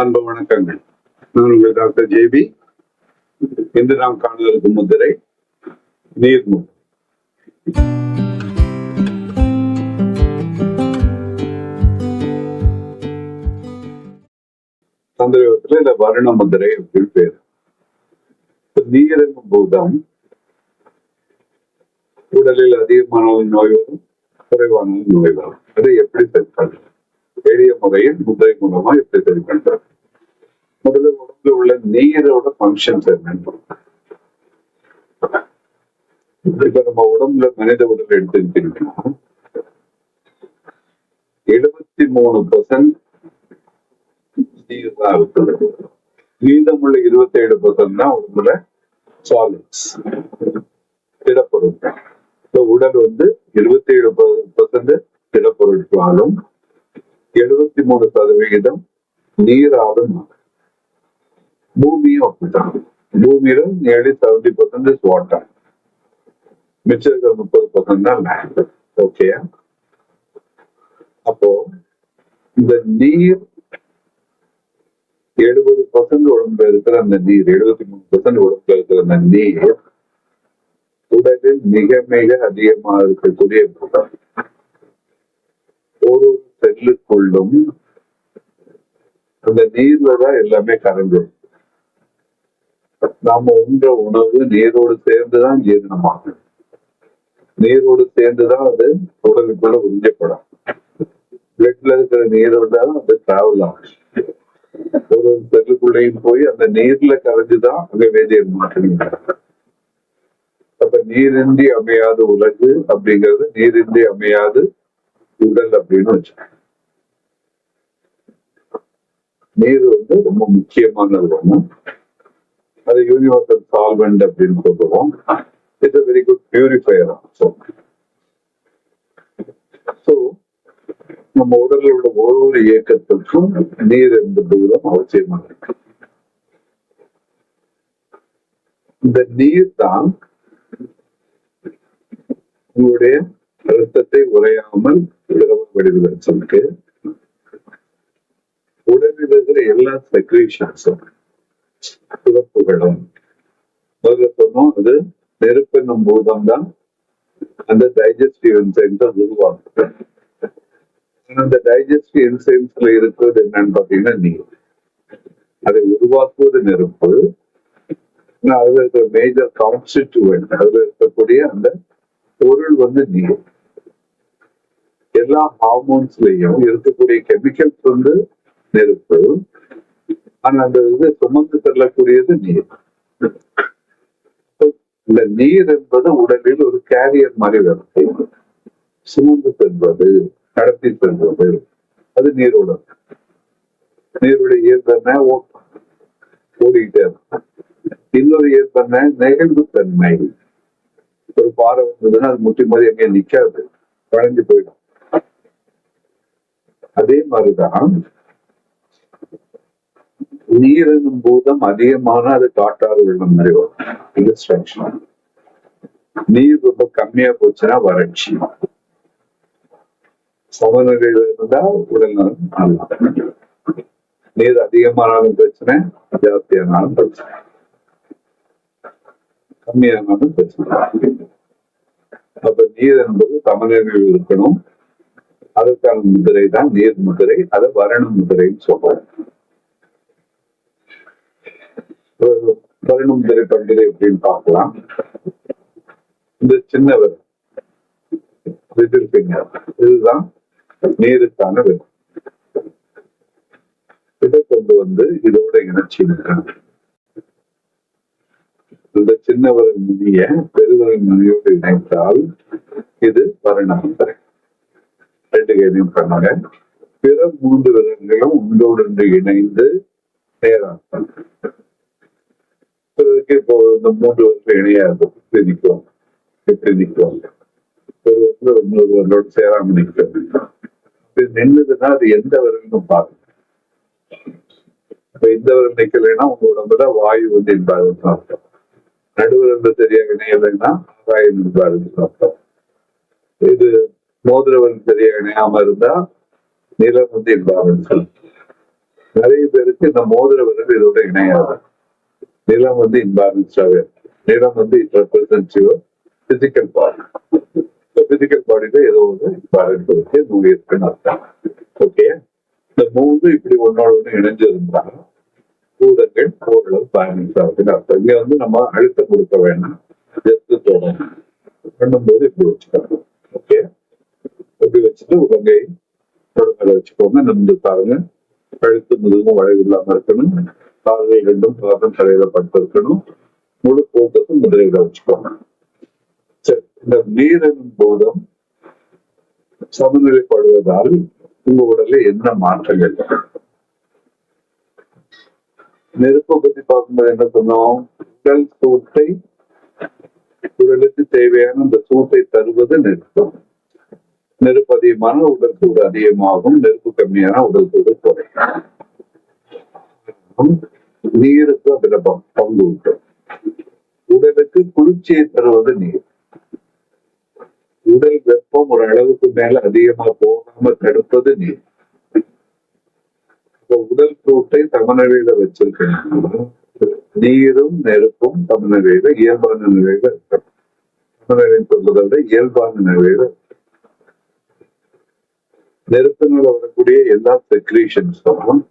அன்பு வணக்கங்கள். நான் உங்கள் டாக்டர் ஜேபி. இன்று நாம் காணுவதற்கு முதிரை நீர்முகம் தந்திரத்துல இந்த வருண முதிரை அப்படின்னு பேர். நீர் நீரின் பூதம் உடலில் அதிகமான நோய் வரும் குறைவான நோய் வரும். அதை எப்படி சரி பெரிய முறையில் முதலை மூலமா எப்படி சரி பண்றது முதல்ல உடம்புல உள்ள நீரோட ஃபங்க்ஷன்ஸ் என்னன்னு இப்ப நம்ம உடம்புல மனித உடல் எடுத்துக்கிட்டீங்கன்னா எழுபத்தி மூணு பர்சன்ட் நீர் தான் இருக்குது மீதமுள்ள இருபத்தி ஏழு பர்சன்ட் தான் உடம்புல சாலிட்ஸ் திடப்பொருட்கள். உடல் வந்து இருபத்தி ஏழு பர்சன்ட் திடப்பொருட்களாலும் எழுபத்தி மூணு சதவிகிதம் நீராலும் பூமியும் அப்படித்தான். பூமியில nearly seventy percent is water மிச்சம் இருக்கிற முப்பது பர்சன்ட் தான் லேண்ட் ஓகே அப்போ இந்த நீர் எழுபது பர்சன்ட் உடம்புல இருக்கிற அந்த நீர் எழுபத்தி மூணு பர்சன்ட் உடம்புல இருக்கிற அந்த நீர் உடலில் மிக மிக அதிகமாக இருக்கக்கூடிய ஒரு செல்லுக்குள்ளும். அந்த நீர்ல தான் எல்லாமே கரைஞ்சிடும் நாம உண்ற உணவு நீரோடு சேர்ந்துதான் ஜீரணமாகும். நீரோடு சேர்ந்துதான் அது உடலுக்குள்ள உறிஞ்சப்படும். பிளட்ல இருக்கிற நீரோட தான் அது டிராவல் ஆகும். ஒரு செல்லுக்குள்ளேயும் போய் அந்த நீர்ல கரைஞ்சுதான் அங்க வேதியர் மாற்றணும் அப்ப நீரின்றி அமையாது உலகு அப்படிங்கிறது நீரின்றி அமையாது உடல் அப்படின்னு வச்சுக்கோங்க. நீர் வந்து ரொம்ப முக்கியமானது ஒண்ணு. அது யூனிவர்சல் சால்வெண்ட் அப்படின்னு சொல்லுவோம். It's a very good purifier also so நம்ம உடலில் உள்ள ஒவ்வொரு இயக்கத்திற்கும் நீர் என்ற அவசியமாக இருக்கு இந்த நீர் தான் உங்களுடைய ரத்தத்தை உறையாமல் திரவ வடிவில் சொல்லிட்டு உடலில் இருக்கிற எல்லா செக்ரேஷன்ஸும் சிறப்புகளும். முதல்ல சொன்னோம் அது நெருப்பெண்ணும் பூதம் தான் அந்த டைஜஸ்டிவ் என்சைம்ஸ் உருவாக்குது. அந்த டைஜஸ்டிவ் என்சைம்ஸ்ல இருக்கிறது என்னன்னு பாத்தீங்கன்னா நீர். அதை உருவாக்குவது நெருப்பு. அதுல இருக்கிற மேஜர் கான்ஸ்டிடியூவன்ட் அதுல இருக்கக்கூடிய அந்த பொருள் வந்து நீர். எல்லா ஹார்மோன்ஸ்லயும் இருக்கக்கூடிய கெமிக்கல்ஸ் வந்து நெருப்பு. ஆனா அந்த இது சுமந்து செல்லக்கூடியது நீர். இந்த நீர் என்பது உடலில் ஒரு கேரியர் மாதிரி வரும் சுமந்து செல்வது கடத்தி செல்வது. அது நீரோட நீருடைய இயல்பு ஓடிக்கிட்டே இருக்கும் இன்னொரு இயல்பு நெகிழ்வு தன்மை. ஒரு பாறை வந்ததுன்னா அது முட்டி மாதிரி எங்கேயும் நிக்காது. வளைஞ்சு போயிடும். அதே மாதிரிதான் நீர் என்னும் பூதம் அதிகமான அது காட்டாறு வெள்ளம் மாதிரி வரும். இது நீர் ரொம்ப கம்மியா போச்சுன்னா வறட்சி. சமநிலையில இருந்தா உடல் நலம் நல்லா நீர் அதிகமானாலும் பிரச்சனை ஜாஸ்தியானாலும் பிரச்சனை. கம்மியானாலும் பிரச்சனை. அப்ப நீர் என்பது சமநிலையில் இருக்கணும். அதற்கான முதிரை தான் நீர் முதிரை அதை வரணும் முதிரைன்னு சொல்றோம். வரண முதிரை பண்டிகை எப்படின்னு பார்க்கலாம். இந்த சின்னவர் லிட்டில் ஃபிங்கர் இதுதான் நீருக்கான வெறும் இதை கொண்டு வந்து இதோட இணைச்சி இந்த சின்னவரின் நுனிய பெருவரின் நுனியோடு இணைத்தால் இது வருணம் ரெண்டு கையிலையும் பண்ணாங்க. பிற மூன்று விரல்களும் ஒன்றோடு இணைந்து நேராக பிறகு இப்போ இந்த மூன்று வருஷம் இணையாது நிற்கும். நிற்குவாங்க நிற்கும். ஒரு வந்து இன்னொரு விரலோடு சேராம நிற்கும். இது நின்றுதுன்னா அது எந்த விரலும் பாருங்க இப்ப இந்த வருடம் நிக்கலைன்னா உங்க உடம்புல வாயு வந்து இன்பாலன்ஸ் அர்த்தம். நடுவிரல்ல சரியாக இணையலைன்னா வாயு இன்பாலன்ஸ் அர்த்தம். இது மோதிரவன் சரியாக இணையாம இருந்தா நிலம் வந்து இன்பாலன்ஸ் நிறைய பேருக்கு இந்த மோதிர இதோட இணையாது. நிலம் வந்து இன்பேலன்ஸ்டாவே நிலம் வந்து it represent your physical body physical பாடியில ஏதோ ஒன்று இம்பேலன்ஸ் இருக்கு. நோய் இருக்குன்னு அர்த்தம். ஓகே இந்த மூணு இப்படி ஒன்னோட ஒண்ணு இணைஞ்சிருந்தாங்க பூதங்கள் ஓரளவு பேலன்ஸ் ஆகுதுன்னு அர்த்தம். இங்க வந்து நம்ம அழுத்தம் கொடுக்க வேண்டாம் ஜஸ்ட் தொடணும் பண்ணும்போது இப்படி வச்சுக்கணும். ஓகே இப்படி வச்சுட்டு உலகை தொடர்பில் வச்சுக்கோங்க. நிமிந்து பாருங்க. கழுத்து முதுகும் வளைவு இல்லாம இருக்கணும். பார்வை ரெண்டும் பாதம் தலையில பட்டு முழு போக்கத்தும் முதலையில வச்சுக்கோங்க. சரி இந்த நீரின் போதும் சமநிலைப்படுவதால் உங்க உடல்ல என்ன மாற்றங்கள்? நெருப்பை பத்தி பார்க்கும்போது என்ன சொன்னோம்? உடல் சூட்டை உடலுக்கு தேவையான அந்த சூட்டை தருவது நெருப்பம். நெருப்பு அதிகமான உடல் சூடு அதிகமாகும் நெருப்பு கம்மியான உடல் சூடு குறையும். நீருக்கு அதுல பங்கு உண்டு உடலுக்கு குளிர்ச்சியை தருவது நீர். உடல் வெப்பம் ஒரு அளவுக்கு மேல அதிகமா போகாம தடுப்பது நீர். உடல் கூட்டை சமநிலையில வச்சிருக்கணும் நீரும் நெருப்பும் சமநிலையில இயல்பான நிலையில இருக்கணும். சமநிலைன்னு விட இயல்பான நிலையில நெருப்பினால் வரக்கூடிய எல்லா செக்ரீஷன்ஸும்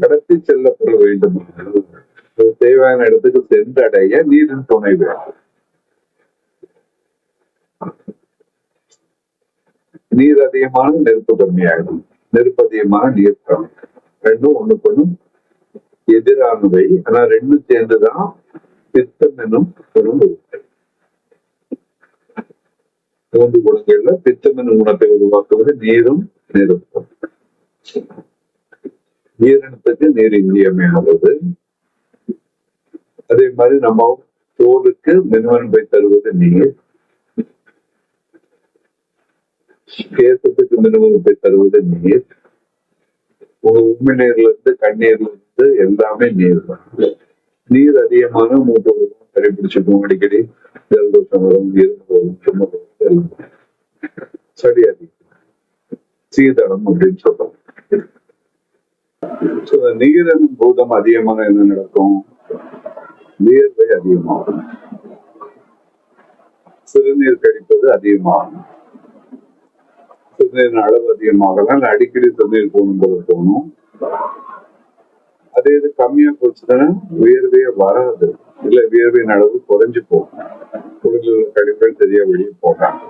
கடத்தி செல்லப்பட வேண்டும். அது தேவையான இடத்துக்கு சென்றடைய நீரின் துணை வேண்டும். நீர் அதிகமான நெருப்பு கம்மியாகும். நெருப்பு அதிகமான நீர் கம்மி. ரெண்டும் ஒண்ணுக்கு ஒண்ணு எதிரானவை. ஆனா ரெண்டும் சேர்ந்துதான் பித்தம் என்னும் குணம் மூன்று குணங்கள்ல பித்தம் என்னும் குணத்தை உருவாக்குவது நீரும் நெருப்பும். உயிரினத்துக்கு நீர் இன்றியமையானது அதே மாதிரி நம்ம தோலுக்கு மின்வன்பை தருவது நீர். கேசத்துக்கு மின்வன்பை தருவது நீர். உங்க உண்மை நீர்ல இருந்து கண்ணீர்ல இருந்து எல்லாமே நீர் தான் நீர் அதிகமான மூட்டு கடைபிடிச்சுக்கும் அடிக்கடி. ஜலதோஷம் வரும் இருமல் வரும் சுமர் வரும் எல்லாம். சளி அதிகம். சீதளம் அப்படின்னு சொல்றோம். ஸோ நீர் என்னும் பூதம் அதிகமாக என்ன நடக்கும் வியர்வை அதிகமாகும் சிறுநீர் கழிப்பது அதிகமாகும் சிறுநீரின் அளவு அதிகமாகலாம் அடிக்கடி சிறுநீர் போகணும் போல தோணும் அதே இது கம்மியா போச்சுன்னா வியர்வையே வராது இல்ல வியர்வையின் அளவு குறைஞ்சு போகும் உடலில் உள்ள கழிவுகள் சரியா வெளியே போகாங்க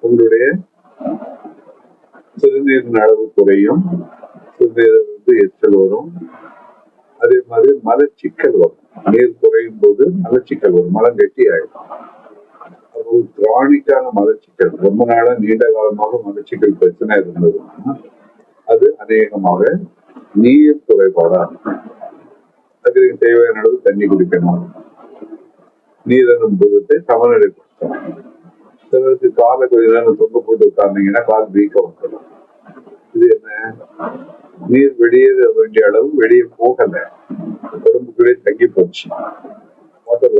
உங்களுடைய சிறுநீரின் அளவு குறையும் சிறுநீர் வந்து எச்சல் வரும். அதே மாதிரி மலச்சிக்கல் வரும். நீர் குறையும் போது மலச்சிக்கல் வரும். மலம் கட்டி ஆயிடும். அப்போ கிரானிக்கான மலச்சிக்கல். ரொம்ப நாளா நீண்ட காலமாக மலச்சிக்கல் பிரச்சனை இருந்ததுன்னா அது அநேகமாக நீர் குறைபாடா அதுக்கு தேவையான அளவு தண்ணி குடிக்கணும். நீர் அனுபவத்தை சமநிலைப்படுத்தணும் சிலருக்கு காலை கொஞ்ச நேரம் தொங்க போட்டு உட்கார்ந்தீங்கன்னா கால் வீக்கம் வந்துடும். இது என்ன? நீர் வெளியேற வேண்டிய அளவு வெளியே போகல. உடம்புக்குள்ளே தங்கி போச்சு. வாட்டர்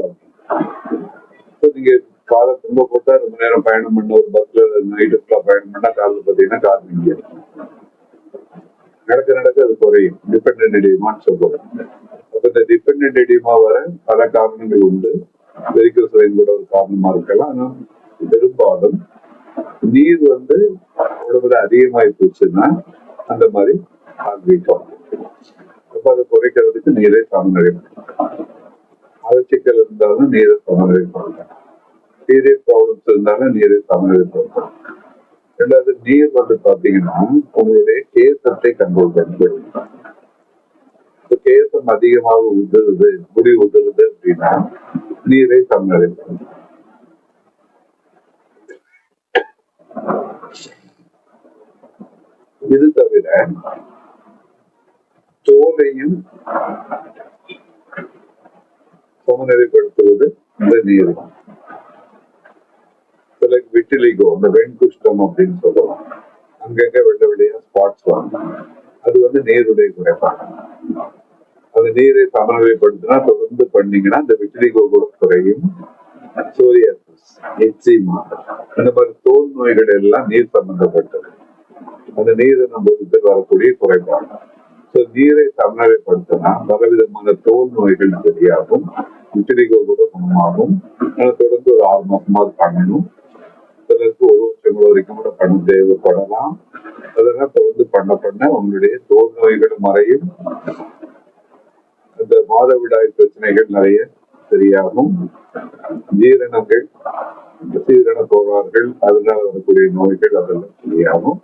நீங்க காலை தொங்க போட்டா ரொம்ப நேரம் பயணம் பண்ண ஒரு பஸ்ல நைட்டு ஃபுல்லா பயணம் பண்ணா காலில் பாத்தீங்கன்னா கால் நீங்க நடக்க நடக்க அது குறையும். டிபெண்ட் எடிமான்னு சொல்றோம். அப்ப இந்த டிபெண்ட் எடிமா வர பல காரணங்கள் உண்டு. வெரிக்கல் கூட ஒரு காரணமா இருக்கலாம். ஆனா பெரும்பாலும் நீர் வந்து உடம்புல அதிகமாயி போச்சுன்னா அந்த மாதிரி ஹார்ட் அப்ப அதை குறைக்கிறதுக்கு நீரை சமநிலை அலட்சிக்கல் இருந்தாலும் நீரை சமநிலை பண்ணலாம் சீரியஸ் ப்ராப்ளம்ஸ் இருந்தாலும் நீரை சமநிலை பண்ணலாம் ரெண்டாவது நீர் வந்து பாத்தீங்கன்னா உங்களுடைய கேசத்தை கண்ட்ரோல் பண்ணி கேசம் அதிகமாக உதிருது முடி உதிருது அப்படின்னா நீரை சமநிலை இது தவிர தோலையும் சமநிலைப்படுத்துவது இந்த நீர் தான் சிலருக்கு விட்டிலிகோ அந்த வெண்குஷ்டம் அப்படின்னு சொல்லுவோம் அங்கங்க வெள்ள வெளியா ஸ்பாட்ஸ் வாங்க அது வந்து நீருடைய குறைபாடு. அந்த நீரை சமநிலைப்படுத்தினா தொடர்ந்து பண்ணீங்கன்னா அந்த விட்டிலிகோ கூட குறையும். சோரியாசிஸ் இந்த மாதிரி தோல் நோய்கள் எல்லாம் நீர் சம்பந்தப்பட்டது. அந்த நீரை நம்ம விட்டு வரக்கூடிய குறைபாடு. ஸோ நீரை சமநிலைப்படுத்தினா பலவிதமான தோல் நோய்கள் சரியாகும் உச்சிரிகோ கூட குணமாகும். அதை தொடர்ந்து ஒரு ஆறு மாசமா பண்ணணும். சிலருக்கு ஒரு வருஷம் வரைக்கும் கூட பண்ண தேவைப்படலாம். அதெல்லாம் தொடர்ந்து பண்ண பண்ண உங்களுடைய தோல் நோய்கள் மறையும். இந்த மாதவிடாய் பிரச்சனைகள் நிறைய சரியாகும். ஜீரணங்கள் சீரண கோளாறுகள் அதனால வரக்கூடிய நோய்கள் அதெல்லாம் சரியாகும்.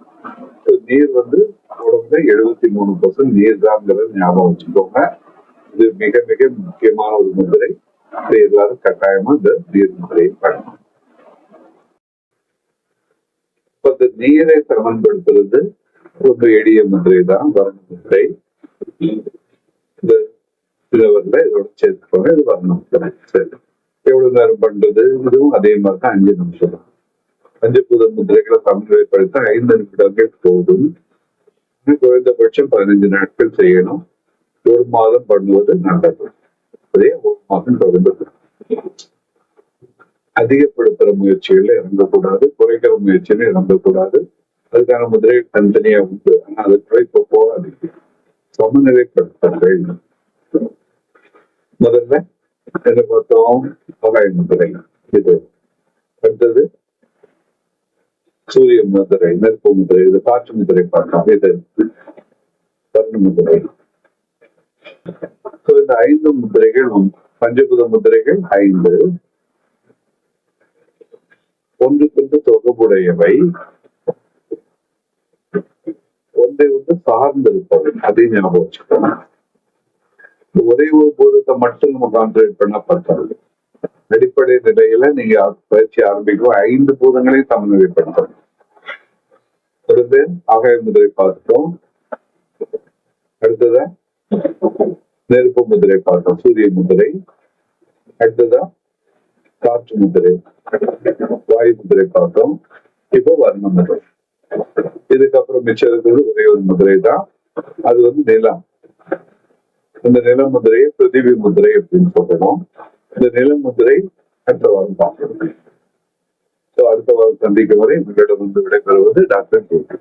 நீர் வந்து உடம்புல எழுபத்தி மூணு பர்சன்ட் நீர் தாங்கிறத ஞாபகம் வச்சுக்கோங்க. இது மிக மிக முக்கியமான ஒரு முதிரை எல்லாரும் கட்டாயமா இந்த நீர் முதிரையை பண்ணணும். இப்ப இந்த நீரை சமன்படுத்துறது ரொம்ப எளிய முதிரை தான் வர்ண முதிரை இந்த சிலவர்ல இதோட சேர்த்துக்கோங்க. இது வர்ண முதிரை சரி. எவ்வளவு நேரம் பண்றது? இதுவும் அதே மாதிரி தான் அஞ்சு நிமிஷம் தான். அஞ்சு புத முதிரைகளை சமநிலைப்படுத்த ஐந்து நிமிடங்கள் போதும். குறைந்தபட்சம் பதினைஞ்சு நாட்கள் செய்யணும். ஒரு மாதம் பண்ணுவது நல்லது. அதே ஒரு மாதம் தொடர்ந்து. அதிகப்படுத்துற முயற்சிகள்ல இறங்கக்கூடாது. குறைக்கிற முயற்சியில இறங்கக்கூடாது. அதுக்கான முதிரை தனித்தனியா உண்டு. ஆனா அது இப்போ போகாதீங்க சமநிலைப்படுத்துங்கள் முதல்ல என்ன பார்த்தோம்? பகாய் இது அடுத்தது சூரிய முதிரை நெருப்பு முதிரை இது காற்று முதிரை பார்க்கலாம். இது வர்ண முதிரை இந்த ஐந்து முதிரைகள் பஞ்சபுத முதிரைகள் ஐந்து. ஒன்றுக்கொன்று தொடர்புடையவை ஒன்றை ஒன்று சார்ந்திருப்பவை. அதை ஞாபகம் வச்சுக்கணும் ஒரே ஒரு பூதத்தை மட்டும் நம்ம கான்சன்ட்ரேட் பண்ண பார்த்தாங்க அடிப்படை நிலையில நீங்க பயிற்சி ஆரம்பிக்கும் ஐந்து பூதங்களையும் சமநிலைப்படுத்தணும் அடுத்து ஆகாய முதிரை பார்த்துட்டோம் அடுத்ததா? நெருப்பு முதிரை பார்த்தோம் சூரிய முதிரை. அடுத்ததா? காற்று முதிரை. வாயு முதிரை பார்த்தோம் இப்போ வர்ண முதிரை. இதுக்கப்புறம் மிச்சம் இருக்கிறது ஒரே ஒரு முதிரை தான். அது வந்து நிலம். இந்த நில முதிரையை பிரதிபி முதிரை அப்படின்னு சொல்லணும் இந்த நில முதிரை அடுத்த வாரம் பார்க்கணும். அடுத்த வாரம் சந்திக்கும் வரை உங்களிடம் வந்து விடைபெறுவது டாக்டர் கேட்டு